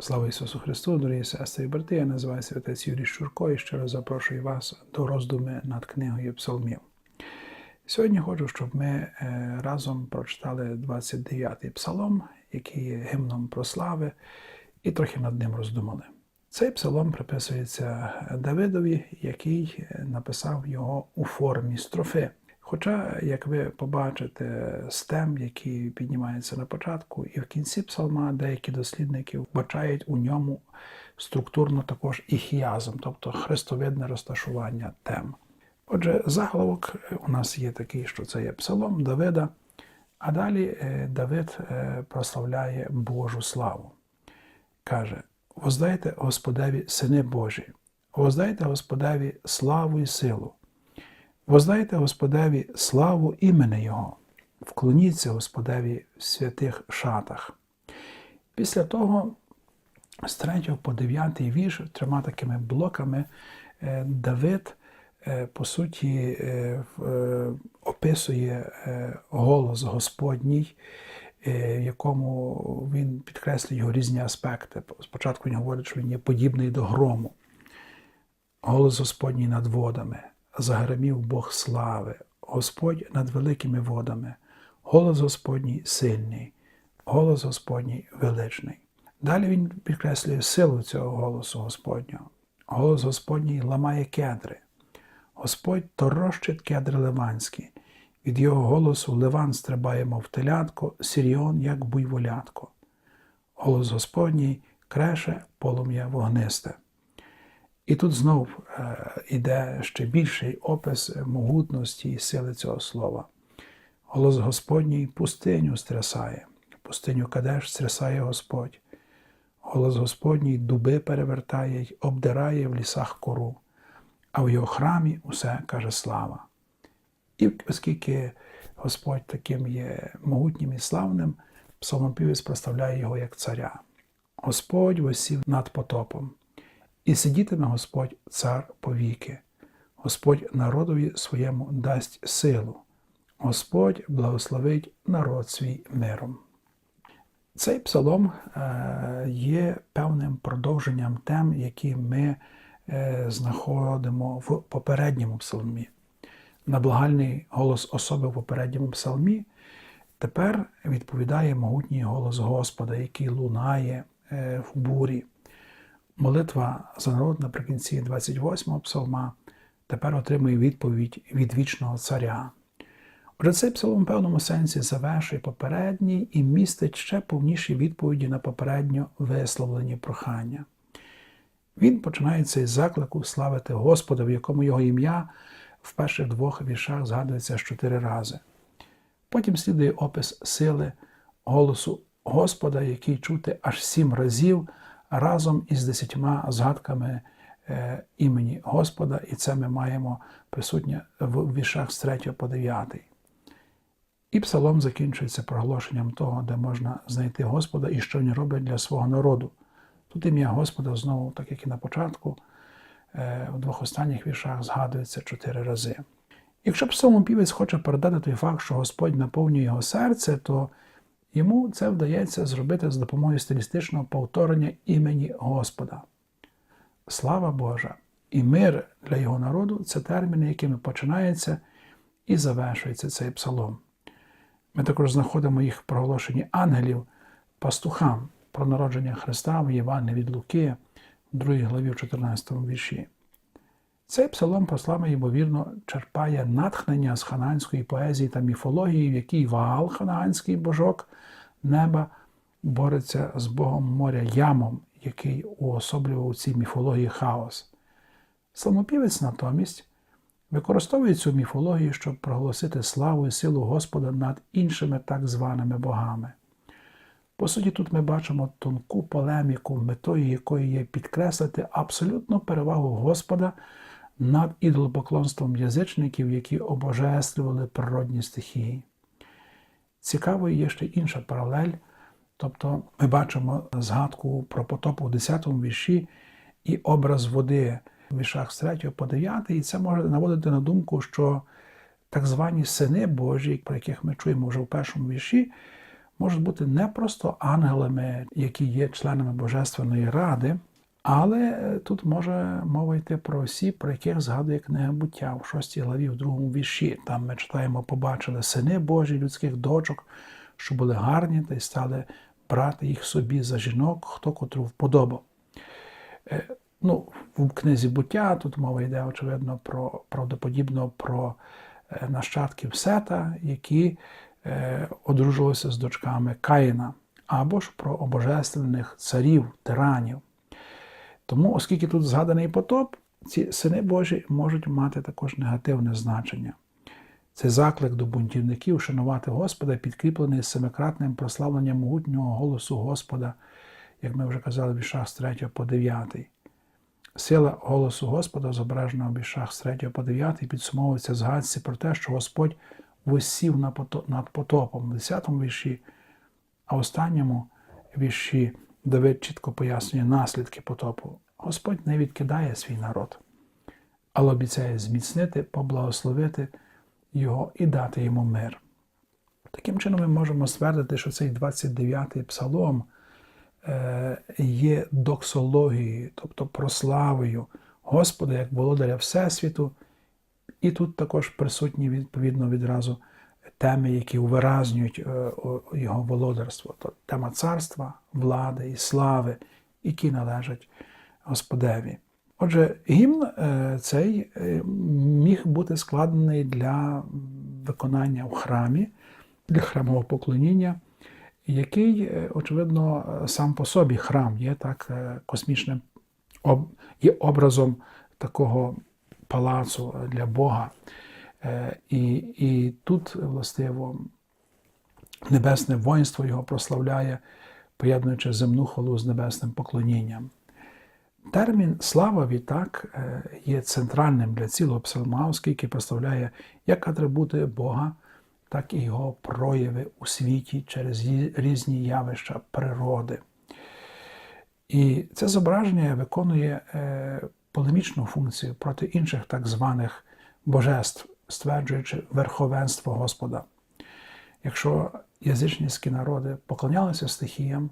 Слава Ісусу Христу, дорогі сестри і брати, я називаюся отець Юрій Щурко і щиро запрошую вас до роздуми над книгою Псалмів. Сьогодні хочу, щоб ми е, разом прочитали 29-й псалом, який є гімном про слави, і трохи над ним роздумали. Цей псалом приписується Давидові, який написав його у формі строфи. Хоча, як ви побачите, стем, який піднімається на початку, і в кінці псалма деякі дослідники вбачають у ньому структурно також іхіазм, тобто хрестовидне розташування тем. Отже, заголовок у нас є такий, що це є псалом Давида, а далі е, Давид е, прославляє Божу славу. Каже: Воздайте Господеві сини Божі, воздайте Господеві славу і силу. Воздайте Господеві славу імені Його, вклоніться Господеві в святих шатах. Після того, з 3 по 9 вірш, трьома такими блоками, е, Давид, е, по суті, е, описує голос Господній, в якому він підкреслює його різні аспекти. Спочатку він говорить, що він є подібний до грому, голос Господній над водами загремів Бог слави, Господь над великими водами, голос Господній сильний, голос Господній величний. Далі він підкреслює силу цього голосу Господнього. Голос Господній ламає кедри. Господь торощить кедри ливанські. Від його голосу Ливан стрибає, мов телятко, Сіріон, як буйволятко. Голос Господній креше полум'я вогнисте. І тут знов йде ще більший опис могутності і сили цього слова. Голос Господній пустиню стрясає, пустиню Кадеш стрясає Господь. Голос Господній дуби перевертає й обдирає в лісах кору, а в його храмі усе каже слава. І оскільки Господь таким є могутнім і славним, псалмопівець проставляє його як царя. Господь висів над потопом. І сидітиме Господь цар повіки, Господь народові своєму дасть силу, Господь благословить народ свій миром. Цей псалом е, є певним продовженням тем, які ми е, знаходимо в попередньому псалмі. На благальний голос особи в попередньому псалмі тепер відповідає могутній голос Господа, який лунає е, в бурі. Молитва за народ наприкінці 28-го псалма тепер отримує відповідь від вічного царя. Отже, цей псалом в певному сенсі завершує попередній і містить ще повніші відповіді на попередньо висловлені прохання. Він починається із заклику славити Господа, в якому його ім'я в перших двох віршах згадується аж чотири рази. Потім слідує опис сили голосу Господа, який чути аж сім разів разом із десятьма згадками е, імені Господа, і це ми маємо присутнє в віршах з 3 по 9. І псалом закінчується проголошенням того, де можна знайти Господа і що він робить для свого народу. Тут ім'я Господа знову, так як і на початку, е, у двох останніх віршах згадується чотири рази. Якщо псалмопівець хоче передати той факт, що Господь наповнює його серце, то Йому це вдається зробити з допомогою стилістичного повторення імені Господа. Слава Божа і мир для його народу це терміни, якими починається і завершується цей псалом. Ми також знаходимо їх в проголошенні ангелів пастухам про народження Христа в Євангелії від Луки, в 2 главі в 14 вірші. Цей псалом прослави, ймовірно, черпає натхнення з хананської поезії та міфології, в якій Ваал, ханаанський божок неба, бореться з Богом моря Ямом, який уособлював у цій міфології хаос. Самопівець натомість використовує цю міфологію, щоб проголосити славу і силу Господа над іншими так званими богами. По суті, тут ми бачимо тонку полеміку, метою якої є підкреслити абсолютну перевагу Господа над ідолопоклонством язичників, які обожествлювали природні стихії. Цікавою є ще інша паралель, тобто ми бачимо згадку про потоп у 10 вірші і образ води в віршах з 3 по 9, і це може наводити на думку, що так звані сини Божі, про яких ми чуємо вже в першому вірші, можуть бути не просто ангелами, які є членами Божественної ради, але е, тут може мова йти про осіб, про яких згадує книга буття в 6 главі, в другому вірші. Там ми читаємо, побачили сини Божі, людських дочок, що були гарні та й стали брати їх собі за жінок, хто котру вподобав. Е, Ну, в книзі буття тут мова йде, очевидно, про правдоподібно про е, нащадків Сета, які одружилися з дочками Каїна, або ж про обожественних царів, тиранів. Тому, оскільки тут згаданий потоп, ці сини Божі можуть мати також негативне значення. Це заклик до бунтівників шанувати Господа, підкріплений семикратним прославленням могутнього голосу Господа, як ми вже казали, в вішах з 3 по 9. Сила голосу Господа, зображена в вішах з 3 по 9, підсумовується згадці про те, що Господь висів над потопом в 10 вірші, а останньому вірші Давид чітко пояснює наслідки потопу. Господь не відкидає свій народ, але обіцяє зміцнити, поблагословити його і дати йому мир. Таким чином, ми можемо ствердити, що цей 29-й псалом е, є доксологією, тобто прославою Господа як володаря Всесвіту, і тут також присутні відповідно відразу теми, які увиразнюють е, його володарство. Тобто тема царства, влади і слави, які належать Господеві. Отже, гімн е, цей е, міг бути складений для виконання в храмі, для храмового поклоніння, який, очевидно, сам по собі храм є так космічним, є образом такого палацу для Бога. І і тут, властиво, небесне воїнство його прославляє, поєднуючи земну хвалу з небесним поклонінням. Термін слава відтак е, є центральним для цілого псалма, оскільки представляє як атрибути Бога, так і його прояви у світі через різні явища природи. І це зображення виконує е, полемічну функцію проти інших так званих божеств, стверджуючи верховенство Господа. Якщо язичницькі народи поклонялися стихіям,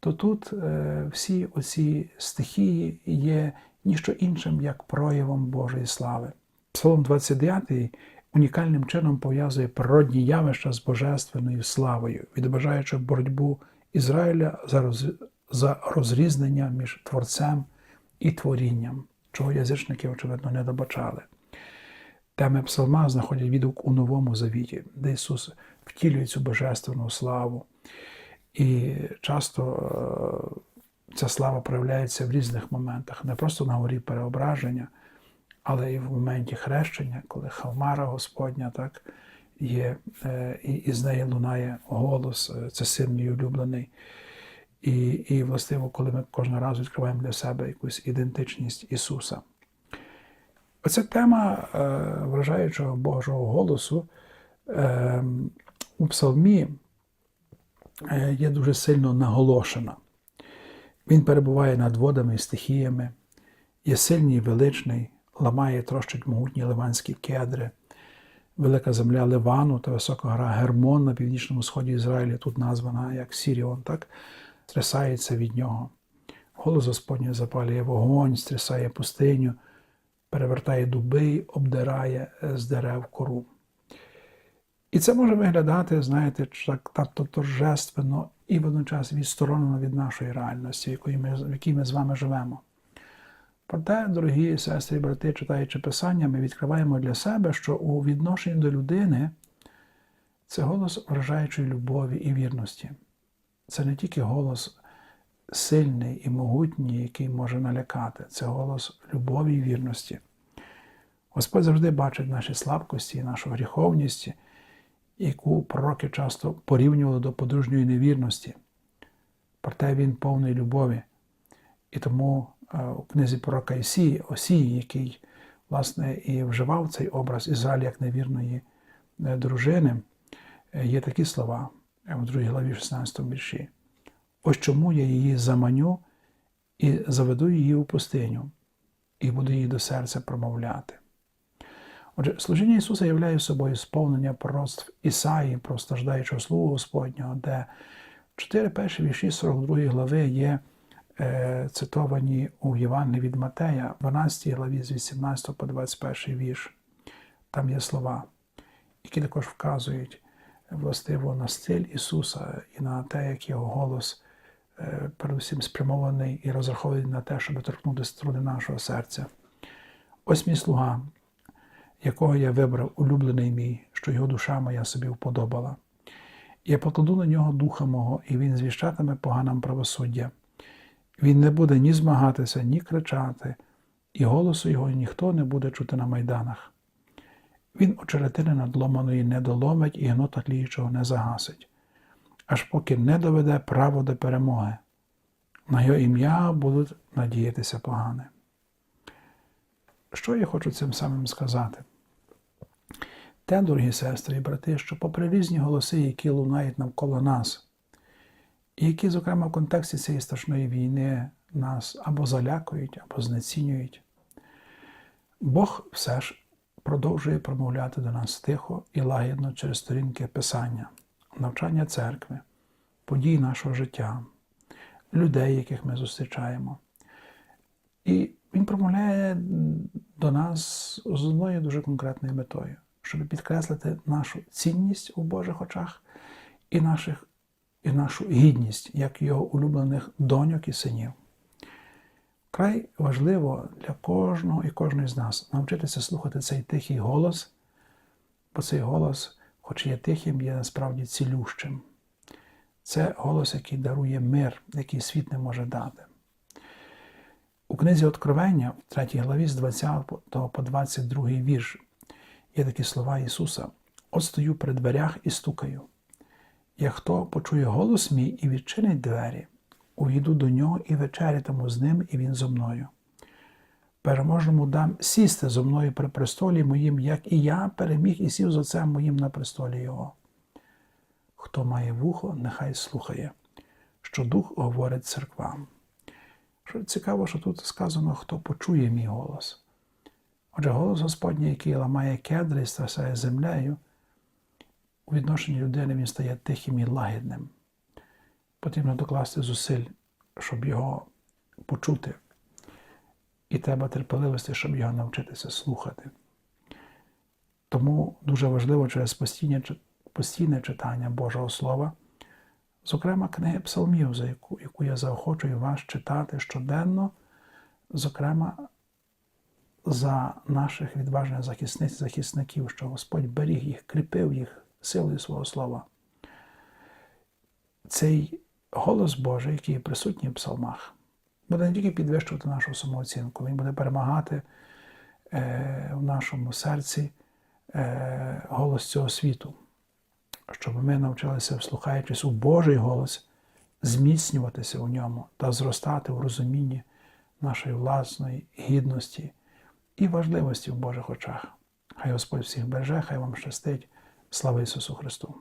то тут е, всі оці стихії є ніщо іншим, як проявом Божої слави. Псалом 29 унікальним чином пов'язує природні явища з божественною славою, відображаючи боротьбу Ізраїля за розрізнення між Творцем і творінням, чого язичники, очевидно, не добачали. Теми псалма знаходять відгук у Новому Завіті, де Ісус втілює цю божественну славу. І часто е, ця слава проявляється в різних моментах, не просто на горі переображення, але і в моменті хрещення, коли Хавмара Господня так, є, е, і, і з неї лунає голос, е, це син мій улюблений. І, і, властиво, коли ми кожного разу відкриваємо для себе якусь ідентичність Ісуса. Оця тема вражаючого Божого голосу у псалмі Е, є дуже сильно наголошена. Він перебуває над водами і стихіями, є сильний і величний, ламає трощить могутні ливанські кедри, велика земля Ливану та висока гора Гермон на північному сході Ізраїля, тут названа як Сіріон, так, стрясається від нього. Голос Господній запалює вогонь, стрясає пустиню, перевертає дуби, обдирає з дерев кору. І це може виглядати, знаєте, так надто торжественно і водночас відсторонено від нашої реальності, в якій ми з вами живемо. Проте, дорогі сестри брати, читаючи Писання, ми відкриваємо для себе, що у відношенні до людини це голос вражаючої любові і вірності. Це не тільки голос сильний і могутній, який може налякати, це голос любові і вірності. Господь завжди бачить наші слабкості і нашу гріховність яку пророки часто порівнювали до подружньої невірності. Проте він повний любові. І тому е, у книзі пророка Ісії, Осії, який, власне, і вживав цей образ Ізраїля як невірної е, дружини, е, є такі слова в 2 главі 16 вірші. Ось чому я її заманю і заведу її у пустиню, і буду її до серця промовляти. Отже, служіння Ісуса являє собою сповнення пророцтв Ісаї про страждаючого слугу Господнього, де чотири перші вірші 42 глави є е, цитовані у Євангелії від Матея, 12 главі з 18 по 21 вірш. Там є слова, які також вказують властиво на стиль Ісуса і на те, як його голос передусім спрямований і розрахований на те, щоб торкнути струни нашого серця. Ось мій слуга, якого я вибрав, улюблений мій, що його душа моя собі вподобала. Я покладу на нього духа мого, і він звіщатиме поганам правосуддя. Він не буде ні змагатися, ні кричати, і голосу його ніхто не буде чути на майданах. Він очеретини надломаної не доломить і гнота тліючого не загасить, аж поки не доведе право до перемоги. На його ім'я будуть надіятися погане. Що я хочу цим самим сказати? Те, дорогі сестри і брати, що попри різні голоси, які лунають навколо нас, і які, зокрема, в контексті цієї страшної війни нас або залякують, або знецінюють, Бог все ж продовжує промовляти до нас тихо і лагідно через сторінки Писання, навчання церкви, подій нашого життя, людей, яких ми зустрічаємо. І Він промовляє до нас з одною дуже конкретною метою, щоб підкреслити нашу цінність у Божих очах і, наших, і нашу гідність як його улюблених доньок і синів. Край важливо для кожного і кожної з нас навчитися слухати цей тихий голос, бо цей голос, хоч є тихим, є насправді цілющим. Це голос, який дарує мир, який світ не може дати. У книзі Откровення, в 3 главі з 20 по 22 вірш, є такі слова Ісуса: От стою при дверях і стукаю. Як хто почує голос мій і відчинить двері, увійду до нього і вечерятиму з ним, і він зо мною. Переможному дам сісти зо мною при престолі моїм, як і я переміг і сів з отцем моїм на престолі Його. Хто має вухо, нехай слухає, що Дух говорить церквам. Цікаво, що тут сказано, хто почує мій голос. Отже, голос Господній, який ламає кедри і стрясає землею, у відношенні людини він стає тихим і лагідним. Потрібно докласти зусиль, щоб його почути. І треба терпеливості, щоб його навчитися слухати. Тому дуже важливо через постійне, постійне читання Божого Слова, зокрема книги Псалмів, за яку, яку я заохочую вас читати щоденно, зокрема за наших відважних захисниць захисників, що Господь беріг їх, кріпив їх силою свого слова. Цей голос Божий, який присутній в псалмах, буде не тільки підвищувати нашу самооцінку, він буде перемагати е, в нашому серці е, голос цього світу, щоб ми навчилися, вслухаючись у Божий голос, зміцнюватися у ньому та зростати в розумінні нашої власної гідності і важливості в Божих очах. Хай Господь всіх береже, хай вам щастить. Слава Ісусу Христу!